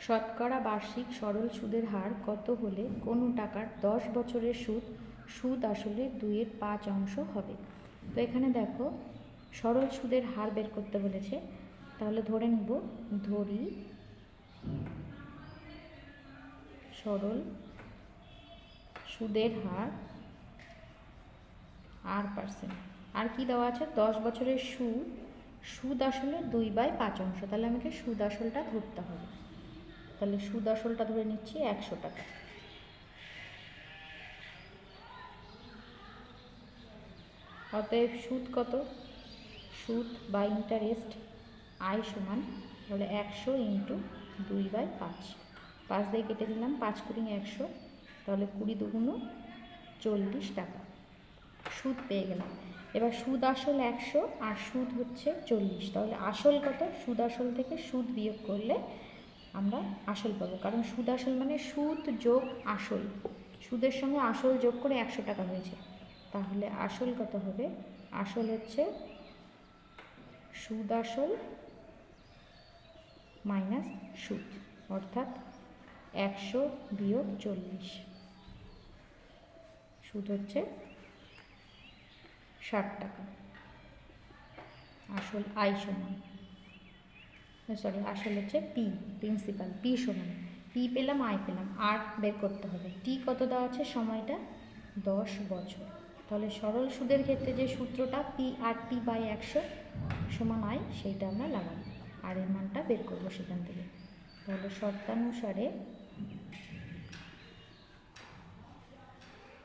শতকরা বার্ষিক সরল সুদের হার কত হলে কোনো টাকার দশ বছরের সুদ সুদ আসলে দুইয়ের পাঁচ অংশ হবে? তো এখানে দেখো, সরল সুদের হার বের করতে বলেছে। তাহলে ধরে নেব, ধরি সরল সুদের হার আর পার্সেন্ট। আর কি দেওয়া আছে? দশ বছরের সুদ সুদ আসলে দুই বাই পাঁচ অংশ। তাহলে আমাকে সুদ আসলটা ধরতে হবে। তাহলে সুদ আসলটা ধরে নিচ্ছি একশো টাকা। অতএব সুদ কত? সুদ বা ইন্টারেস্ট আয় সমান, তাহলে একশো ইন্টু দুই বাই পাঁচ। পাঁচ দিয়ে কেটে দিলাম, পাঁচ কুড়ি একশো, তাহলে কুড়ি দুগুণ চল্লিশ টাকা। সুদ পেয়ে গেলাম। এবার সুদ আসল একশো আর সুদ হচ্ছে চল্লিশ। তাহলে আসল কত? সুদ আসল থেকে সুদ বিয়োগ করলে আমরা আসল পাবো। কারণ সুদ আসল মানে সুদ যোগ আসল। সুদের সঙ্গে আসল যোগ করে একশো টাকা হয়েছে। তাহলে আসল কত হবে? আসল হচ্ছে সুদ আসল মাইনাস সুদ। অর্থাৎ একশো বিয়োগ চল্লিশ। সুদ হচ্ছে ষাট টাকা। আসল আই সমান। সরি আসল হচ্ছে পি প্রিন্সিপাল পি সমান। পি পেলাম আই পেলাম। আর বের করতে হবে। টি কত দেওয়া আছে? সময়টা দশ বছর। তাহলে সরল সুদের ক্ষেত্রে যে সূত্রটা পি আর টি বাই একশো সমান আয় সেইটা আমরা লাগাবো। আর এর মানটা বের করব সেখান থেকে। তাহলে শর্তানুসারে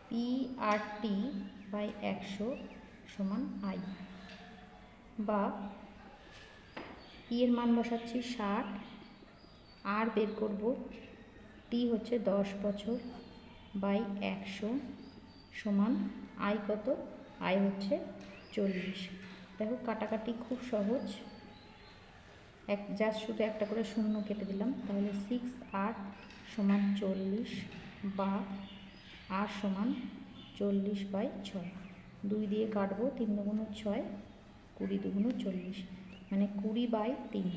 পি আর টি বাই একশো সমান আই বা পি এর মান বসাচ্ছি ষাট, আর বের করব টি হচ্ছে দশ বছর বাই একশো সমান আই কত? আই হচ্ছে চল্লিশ। দেখো কাটাকাটি খুব সহজ। এক জাস্ট শুধু একটা করে শূন্য কেটে দিলাম, তাহলে সিক্স আর সমান চল্লিশ বা আর সমান চল্লিশ বাই ছয়। দুই দিয়ে কাটবো, তিন দুগুণ ছয়, কুড়ি দুগুণ চল্লিশ। মানে কুড়ি বাই তিন।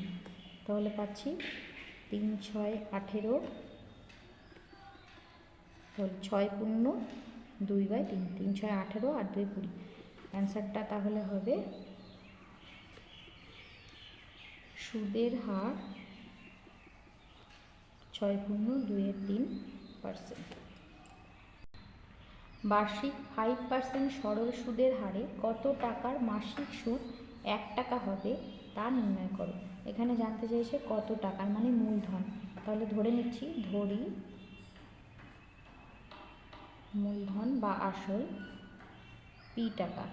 তাহলে পাচ্ছি তিন ছয় আঠেরো। তাহলে ছয় পূর্ণ দুই বাই তিন তিন ছয় আঠেরো আর দুই কুড়ি। অ্যান্সারটা তাহলে হবে সুদের হার ছয় পূর্ণ দুইয়ের তিন পার্সেন্ট। বার্ষিক ফাইভ পার্সেন্ট সরল সুদের হারে কত টাকার মাসিক সুদ? এক টাকা হবে তা নির্ণয় করো। এখানে জানতে চাইছে কত টাকার মানে মূলধন। তাহলে ধরে নিচ্ছি, ধরি মূলধন বা আসল পি টাকা।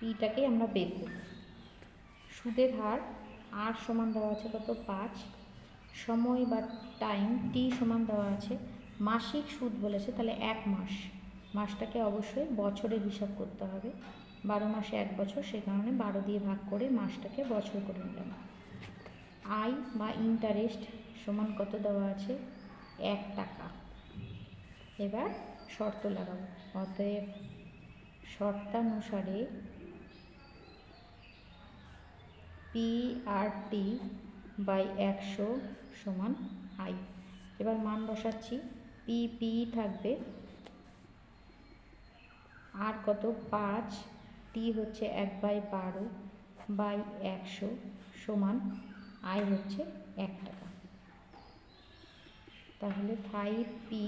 পিটাকে আমরা বের করব সুদের হার আর সমান দেওয়া আছে কত? পাঁচ। সময় বা টাইম টি সমান দেওয়া আছে। মাসিক সুদ বলেছে, তাহলে এক মাস। মাসটাকে অবশ্যই বছরের হিসাব করতে হবে। বারো মাসে এক বছর, সে কারণে বারো দিয়ে ভাগ করে মাসটাকে বছর করে নিলাম। আই বা ইন্টারেস্ট সমান কত দেওয়া আছে? এক টাকা। এবার শর্ত লাগাবো। অতএব শর্তানুসারে পি আর টি বাই একশো সমান আই এবার মান বসাচ্ছি। পি পি থাকবে আর কত? পাঁচ টি হচ্ছে এক বাই বারো বাই একশো সমান আয় হচ্ছে এক টাকা। তাহলে ফাইভ পি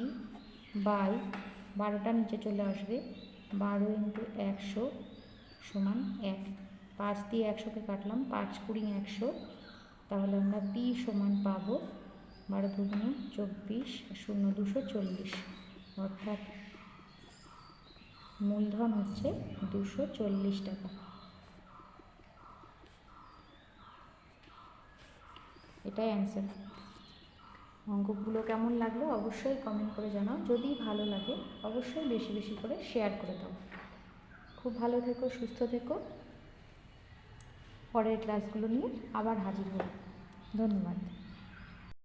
বাই বারোটা নিচে চলে আসবে বারো ইন্টু একশো সমান এক। পাঁচ দিয়ে একশোকে কাটলাম, পাঁচ কুড়ি একশো। তাহলে আমরা পি সমান পাবো বারো দুগুণে চব্বিশ শূন্য দুশো চল্লিশ। অর্থাৎ মূলধন হচ্ছে দুশো চল্লিশ টাকা। এটাই অ্যান্সার অঙ্কগুলো কেমন লাগল অবশ্যই কমেন্ট করে জানাও। যদি ভালো লাগে, অবশ্যই বেশি বেশি করে শেয়ার করে দাও। খুব ভালো থেকো, সুস্থ থেকো। পরের ক্লাসগুলো নিয়ে আবার হাজির হব। ধন্যবাদ।